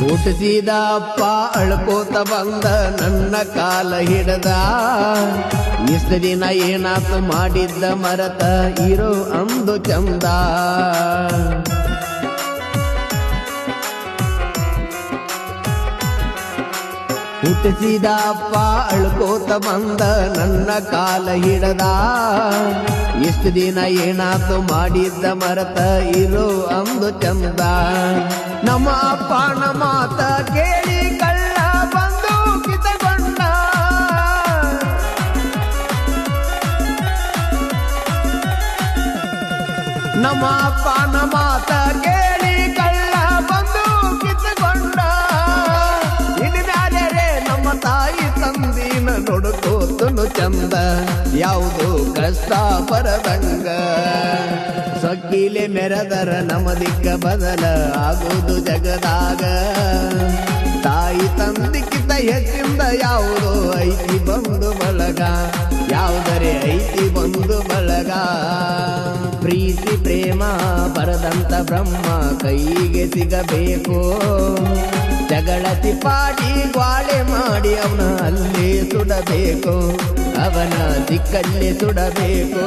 ಹುಟ್ಟಿಸಿದ ಅಪ್ಪ ಅಳ್ಕೋತ ಬಂದ ನನ್ನ ಕಾಲ ಹಿಡದ. ಇಷ್ಟ ಏನಾತು ಮಾಡಿದ್ದ ಮರತ ಇರೋ ಅಂದು ಚಂದ. ಹುಟ್ಟಿಸಿದ ಅಪ್ಪ ಅಳ್ಕೋತ ಬಂದ ನನ್ನ ಕಾಲ ಹಿಡದ. ಇಷ್ಟು ದಿನ ಏನಾತು ಮಾಡಿದ್ದ ಮರತ ಇರೋ ಅಂದು ಚಂದ. ನಮ್ಮ ಅಪ್ಪ ಮಾತ ನಮ್ಮ ಅಪ್ಪನ ಮಾತ ಕೇಳಿ ಕಳ್ಳ ಬಂದು ಕಿತ್ತುಕೊಂಡ. ಇನ್ಮ್ಯಾಲೆ ನಮ್ಮ ತಾಯಿ ತಂದಿನ ನೋಡ್ಕೋತನು ಚಂದ. ಯಾವುದು ಕಷ್ಟ ಪರದಂಗ ಸೊಕ್ಕಿಲೆ ಮೆರೆದರ ನಮ್ಮ ದಿಕ್ಕ ಬದಲ ಆಗುವುದು ಜಗದಾಗ. ತಾಯಿ ತಂದಿಕ್ಕಿಂತ ಹೆಚ್ಚಿಂದ ಯಾವುದೋ ಐತಿ ಬಂದು ಬಳಗ. ಯಾವುದರೆ ಐತಿ ಬಂದು ಬಳಗ. ಪ್ರೀತಿ ಪ್ರೇಮ ಬರದಂತ ಬ್ರಹ್ಮ ಕೈಗೆ ಸಿಗಬೇಕು. ಜಗಳತಿ ಪಾಡಿ ಗ್ವಾಳೆ ಮಾಡಿ ಅವನ ಅಲ್ಲೇ ಸುಡಬೇಕು. ಅವನ ದಿಕ್ಕಲ್ಲೇ ಸುಡಬೇಕು.